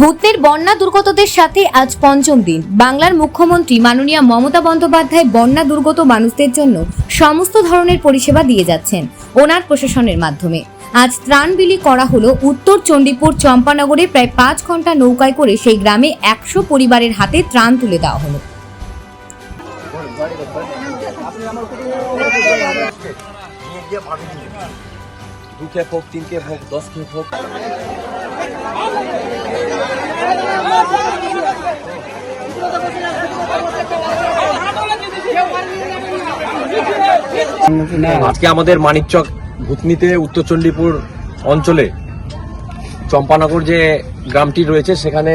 ভূতনির বন্যা দুর্গতদের সাথে আজ পঞ্চম দিন। বাংলার মুখ্যমন্ত্রী মাননীয় মমতা বন্দ্যোপাধ্যায় বন্যা দুর্গত মানুষদের জন্য সমস্ত ধরনের পরিষেবা দিয়ে যাচ্ছেন ওনার প্রশাসনের মাধ্যমে। আজ ত্রাণ বিলি করা হলো উত্তর চণ্ডীপুর চম্পানগরে প্রায় পাঁচ ঘণ্টা নৌকায় করে সেই গ্রামে একশো পরিবারের হাতে ত্রাণ তুলে দেওয়া হলো। দু হোক তিন হোক দশ হোক আজকে আমাদের মানিকচক ভূতনিতে উত্তর চণ্ডীপুর অঞ্চলে চম্পানগর যে গ্রামটি রয়েছে, সেখানে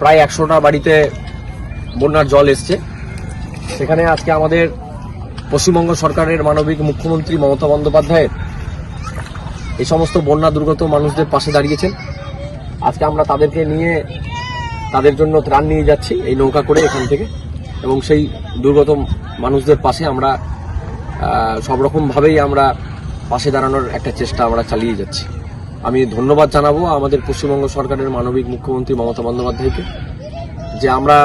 প্রায় একশোটা বাড়িতে বন্যার জল এসছে। সেখানে আজকে আমাদের পশ্চিমবঙ্গ সরকারের মানবিক মুখ্যমন্ত্রী মমতা বন্দ্যোপাধ্যায়ের এই সমস্ত বন্যা দুর্গত মানুষদের পাশে দাঁড়িয়েছেন। আজকে আমরা তাদেরকে নিয়ে তাদের জন্য ত্রাণ নিয়ে যাচ্ছি, এই নৌকা করে এখান থেকে। এবং সেই দুর্গত মানুষদের পাশে আমরা সব রকমভাবেই আমরা পাশে দাঁড়ানোর একটা চেষ্টা আমরা চালিয়ে যাচ্ছি। আমি ধন্যবাদ জানাব আমাদের পশ্চিমবঙ্গ সরকারের মানবিক মুখ্যমন্ত্রী মমতা বন্দ্যোপাধ্যায়কে, যে আমরা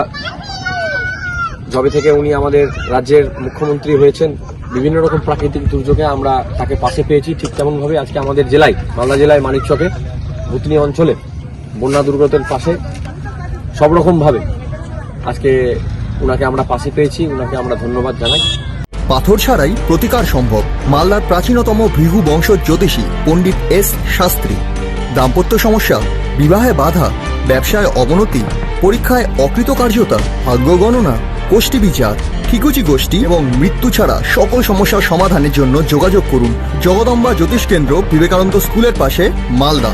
যবে থেকে উনি আমাদের রাজ্যের মুখ্যমন্ত্রী হয়েছেন, বিভিন্ন রকম প্রাকৃতিক দুর্যোগে আমরা তাকে পাশে পেয়েছি। ঠিক তেমনভাবে আজকে আমাদের জেলায়, মালদা জেলায় মানিকচকে, ভুতনি অঞ্চলে বন্যা দুর্গতের পাশে সব রকমভাবে আজকে ওনাকে আমরা পাশে পেয়েছি ওনাকে আমরা ধন্যবাদ জানাই। পাথর ছাড়াই প্রতিকার সম্ভব, মালদার প্রাচীনতম ভৃগু বংশ জ্যোতিষী পণ্ডিত এস শাস্ত্রী। দাম্পত্য সমস্যা, বিবাহে বাধা, ব্যবসায় অবনতি, পরীক্ষায় অকৃতকার্যতা, ভাগ্য গণনা গোষ্ঠী বিচার, ঠিকুচি গোষ্ঠী এবং মৃত্যু ছাড়া সকল সমস্যার সমাধানের জন্য যোগাযোগ করুন জগদম্বা জ্যোতিষ কেন্দ্র বিবেকানন্দ স্কুলের পাশে, Malda.